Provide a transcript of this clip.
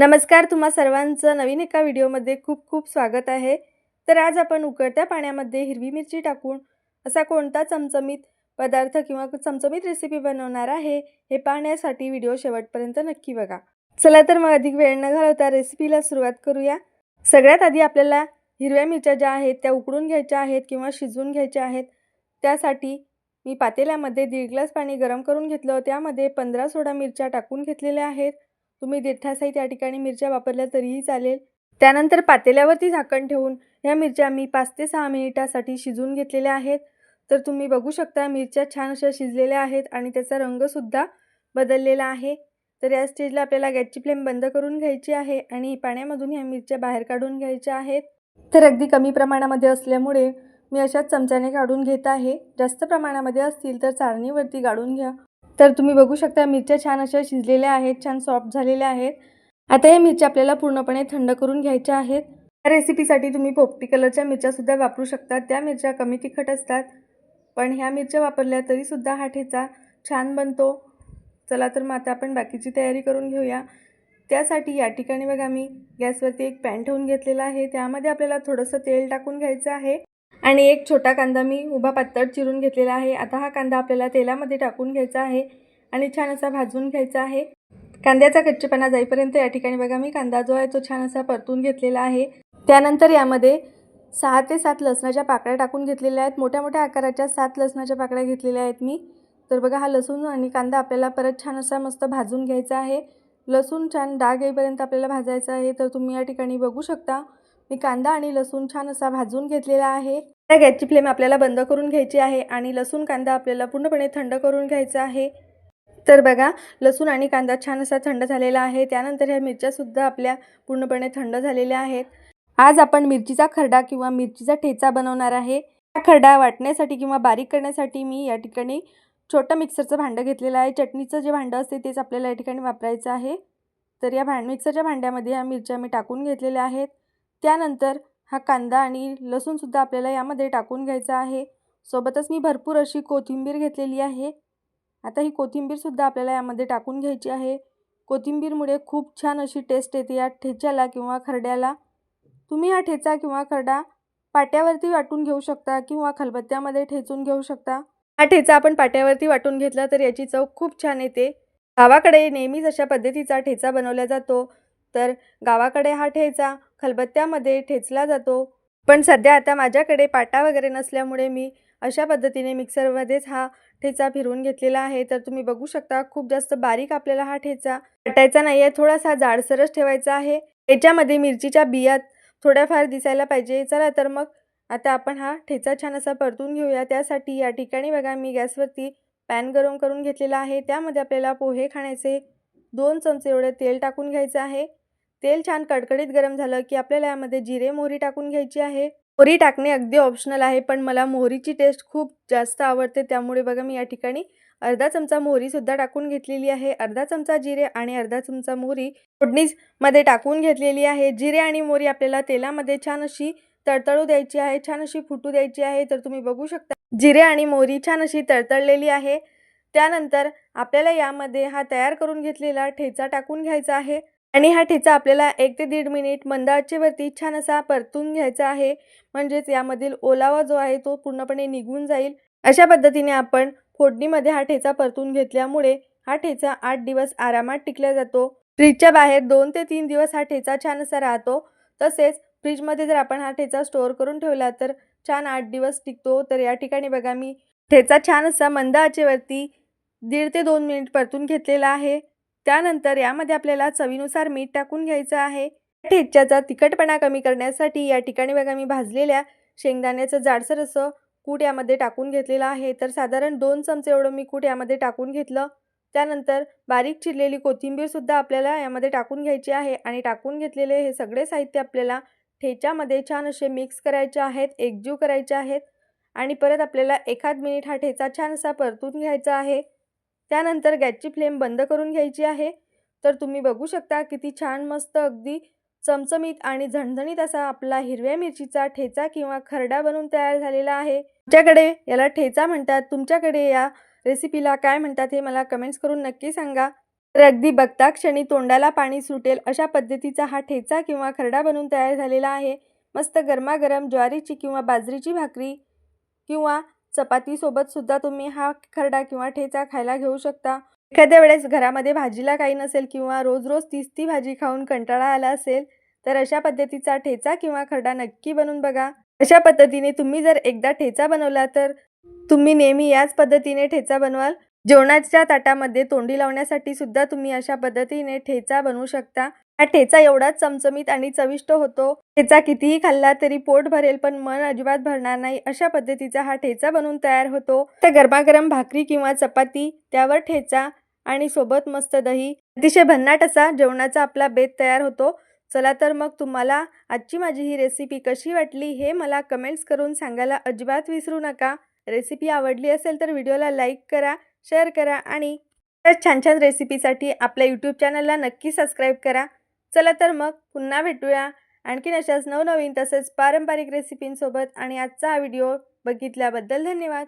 नमस्कार तुम्हा सर्वांचं नवीन एका व्हिडिओमध्ये खूप खूप स्वागत आहे. तर आज आपण उकळत्या पाण्यामध्ये हिरवी मिरची टाकून असा कोणता चमचमीत पदार्थ किंवा चमचमीत रेसिपी बनवणार आहे हे पाहण्यासाठी व्हिडिओ शेवटपर्यंत नक्की बघा. चला तर मग अधिक वेळ न घालवता रेसिपीला सुरुवात करूया. सगळ्यात आधी आपल्याला हिरव्या मिरच्या ज्या आहेत त्या उकडून घ्यायच्या आहेत किंवा शिजवून घ्यायच्या आहेत. त्यासाठी मी पातेल्यामध्ये दीड ग्लास पाणी गरम करून घेतलं. त्यामध्ये पंधरा सोळा मिरच्या टाकून घेतलेल्या आहेत. तुम्ही देठासाही या ठिकाणी मिरच्या वापरल्या तरीही चालेल. त्यानंतर पातेल्यावरती झाकण ठेवून ह्या मिरच्या मी पाच ते सहा मिनिटासाठी शिजवून घेतलेल्या आहेत. तर तुम्ही बघू शकता मिरच्या छान अशा शिजलेल्या आहेत आणि त्याचा रंगसुद्धा बदललेला आहे. तर या स्टेजला आपल्याला गॅसची फ्लेम बंद करून घ्यायची आहे आणि पाण्यामधून ह्या मिरच्या बाहेर काढून घ्यायच्या आहेत. तर अगदी कमी प्रमाणामध्ये असल्यामुळे मी अशाच चमच्याने काढून घेत आहे. जास्त प्रमाणामध्ये असतील तर चाळणीवरती काढून घ्या. तर तुम्ही बघू शकता मिरच्या छान अशा शिजलेल्या आहेत छान सॉफ्ट झालेल्या आहेत. आता या मिरच्या आपल्याला पूर्णपणे थंड करून घ्यायच्या आहेत. या रेसिपीसाठी तुम्ही पोपटी कलरच्या मिरच्यासुद्धा वापरू शकता त्या मिरच्या कमी तिखट असतात पण ह्या मिरच्या वापरल्या तरीसुद्धा हा ठेचा छान बनतो. चला तर मग आता आपण बाकीची तयारी करून घेऊया. त्यासाठी या ठिकाणी बघा मी गॅसवरती एक पॅन ठेवून घेतलेला आहे. त्यामध्ये आपल्याला थोडंसं तेल टाकून घ्यायचं आहे. आणि एक छोटा कांदा मी उभा पातळ चिरून घेतलेला आहे. आता हा कांदा आपल्याला तेलामध्ये टाकून घ्यायचा आहे आणि छान असा भाजून घ्यायचा आहे. कांद्याचा कच्चेपणा जाईपर्यंत या ठिकाणी बघा मी कांदा जो आहे तो छान असा परतून घेतलेला आहे. त्यानंतर यामध्ये सहा ते सात लसणाच्या पाकळ्या टाकून घेतलेल्या आहेत. मोठ्या मोठ्या आकाराच्या सात लसणाच्या पाकळ्या घेतलेल्या आहेत मी. तर बघा हा लसूण आणि कांदा आपल्याला परत छान असा मस्त भाजून घ्यायचा आहे. लसूण छान डाग येईपर्यंत आपल्याला भाजायचं आहे. तर तुम्ही या ठिकाणी बघू शकता मी कांदा आणि लसूण छान असा भाजून घेतलेला आहे. त्या गॅसची फ्लेम आपल्याला बंद करून घ्यायची आहे आणि लसूण कांदा आपल्याला पूर्णपणे थंड करून घ्यायचा आहे. तर बघा लसूण आणि कांदा छान असा थंड झालेला आहे. त्यानंतर ह्या मिरच्यासुद्धा आपल्या पूर्णपणे थंड झालेल्या आहेत. आज आपण मिरचीचा खरडा किंवा मिरचीचा ठेचा बनवणार आहे. हा खरडा वाटण्यासाठी किंवा बारीक करण्यासाठी मी या ठिकाणी छोटं मिक्सरचं भांडं घेतलेलं आहे. चटणीचं जे भांडं असते तेच आपल्याला या ठिकाणी वापरायचं आहे. तर या भांड मिक्सरच्या भांड्यामध्ये ह्या मिरच्या मी टाकून घेतलेल्या आहेत. त्यानंतर हा कांदा आणि लसूणसुद्धा आपल्याला यामध्ये टाकून घ्यायचा आहे. सोबतच मी भरपूर अशी कोथिंबीर घेतलेली आहे. आता ही कोथिंबीरसुद्धा आपल्याला यामध्ये टाकून घ्यायची आहे. कोथिंबीरमुळे खूप छान अशी टेस्ट येते या ठेच्याला किंवा खरड्याला. तुम्ही हा ठेचा किंवा खरडा पाट्यावरती वाटून घेऊ शकता किंवा खलबत्त्यामध्ये ठेचून घेऊ शकता. हा ठेचा आपण पाट्यावरती वाटून घेतला तर याची चव खूप छान येते. गावाकडे नेहमीच अशा पद्धतीचा ठेचा बनवला जातो. तर गावाकडे हा ठेचा खलबत्त्यामध्ये ठेचला जातो. पण सध्या आता माझ्याकडे पाटा वगैरे नसल्यामुळे मी अशा पद्धतीने मिक्सरमध्येच हा ठेचा फिरवून घेतलेला आहे. तर तुम्ही बघू शकता खूप जास्त बारीक आपल्याला हा ठेचा वाटायचा नाही आहे थोडासा जाडसरच ठेवायचा आहे. याच्यामध्ये मिरचीच्या बियात थोड्याफार दिसायला पाहिजे. चला तर मग आता आपण हा ठेचा छान असा परतून घेऊया. त्यासाठी या ठिकाणी बघा मी गॅसवरती पॅन गरम करून घेतलेला आहे. त्यामध्ये आपल्याला पोहे खाण्याचे दोन चमचे एवढे तेल टाकून घ्यायचं आहे. तेल छान कडकडीत गरम झालं की आपल्याला यामध्ये जिरे मोहरी टाकून घ्यायची आहे. मोहरी टाकणे अगदी ऑप्शनल आहे पण मला मोहरीची टेस्ट खूप जास्त आवडते. त्यामुळे बघा मी या ठिकाणी अर्धा चमचा मोहरीसुद्धा टाकून घेतलेली आहे. अर्धा चमचा जिरे आणि अर्धा चमचा मोहरी फोडणीमध्ये टाकून घेतलेली आहे. जिरे आणि मोहरी आपल्याला तेलामध्ये छान अशी तळतळू द्यायची आहे छान अशी फुटू द्यायची आहे. तर तुम्ही बघू शकता जिरे आणि मोहरी छान अशी तळतळलेली आहे. त्यानंतर आपल्याला यामध्ये हा तयार करून घेतलेला ठेचा टाकून घ्यायचा आहे. आणि हा ठेचा आपल्याला एक ते दीड मिनिट मंद आचेवरती छान असा परतून घ्यायचा आहे. म्हणजेच यामधील ओलावा जो आहे तो पूर्णपणे निघून जाईल. अशा पद्धतीने आपण फोडणीमध्ये हा ठेचा परतून घेतल्यामुळे हा ठेचा आठ दिवस आरामात टिकला जातो. फ्रीजच्या बाहेर दोन ते तीन दिवस हा ठेचा छान असा राहतो. तसेच फ्रीजमध्ये जर आपण हा ठेचा स्टोअर करून ठेवला तर छान आठ दिवस टिकतो. तर या ठिकाणी बघा मी ठेचा छान असा मंद आचेवरती दीड ते दोन मिनिट परतून घेतलेला आहे. त्यानंतर यामध्ये आपल्याला चवीनुसार मीठ टाकून घ्यायचं आहे. ठेच्याचा तिखटपणा कमी करण्यासाठी या ठिकाणी बघा मी भाजलेल्या शेंगदाण्याचं जाडसर असं कूट यामध्ये टाकून घेतलेलं आहे. तर साधारण दोन चमचे एवढं मी कूट यामध्ये टाकून घेतलं. त्यानंतर बारीक चिरलेली कोथिंबीरसुद्धा आपल्याला यामध्ये टाकून घ्यायची आहे आणि टाकून घेतलेले हे सगळे साहित्य आपल्याला ठेच्यामध्ये छान असे मिक्स करायचे आहेत एकजीव करायचे आहेत. आणि परत आपल्याला एखाद मिनिट हा ठेचा छान असा परतून घ्यायचा आहे. त्यानंतर गॅसची फ्लेम बंद करून घ्यायची आहे. तर तुम्ही बघू शकता किती छान मस्त अगदी चमचमीत आणि झणझणीत असा आपला हिरव्या मिरचीचा ठेचा किंवा खरडा बनवून तयार झालेला आहे. तुमच्याकडे याला ठेचा म्हणतात. तुमच्याकडे या रेसिपीला काय म्हणतात हे मला कमेंट्स करून नक्की सांगा. तर अगदी बघता क्षणी तोंडाला पाणी सुटेल अशा पद्धतीचा हा ठेचा किंवा खरडा बनवून तयार झालेला आहे. मस्त गरमागरम ज्वारीची किंवा बाजरीची भाकरी किंवा चपातीसोबत सुद्धा तुम्ही हा खरडा किंवा ठेचा खायला घेऊ शकता. एखाद्या वेळेस घरामध्ये भाजीला काही नसेल किंवा रोज रोज तीच ती भाजी खाऊन कंटाळा आला असेल तर अशा पद्धतीचा ठेचा किंवा खरडा नक्की बनवून बघा. अशा पद्धतीने तुम्ही जर एकदा ठेचा बनवला तर तुम्ही नेहमी याच पद्धतीने ठेचा बनवाल. जेवणाच्या ताटामध्ये तोंडी लावण्यासाठी सुद्धा तुम्ही अशा पद्धतीने ठेचा बनवू शकता. हा ठेचा एवढाच चमचमीत आणि चविष्ट होतो. ठेचा कितीही खाल्ला तरी पोट भरेल पण मन अजिबात भरणार नाही. अशा पद्धतीचा हा ठेचा बनवून तयार होतो. तर गरमागरम भाकरी किंवा चपाती त्यावर ठेचा आणि सोबत मस्त दही अतिशय भन्नाट असा जेवणाचा आपला बेत तयार होतो. चला तर मग तुम्हाला आजची माझी ही रेसिपी कशी वाटली हे मला कमेंट्स करून सांगायला अजिबात विसरू नका. रेसिपी आवडली असेल तर व्हिडिओला लाईक करा शेअर करा आणि छान छान रेसिपीसाठी आपल्या यूट्यूब चॅनलला नक्की सबस्क्राईब करा. चला तर मग पुन्हा भेटूया. आणखीन अशाच नवनवीन तसेच पारंपरिक रेसिपींसोबत आणि आजचा हा व्हिडिओ बघितल्याबद्दल धन्यवाद.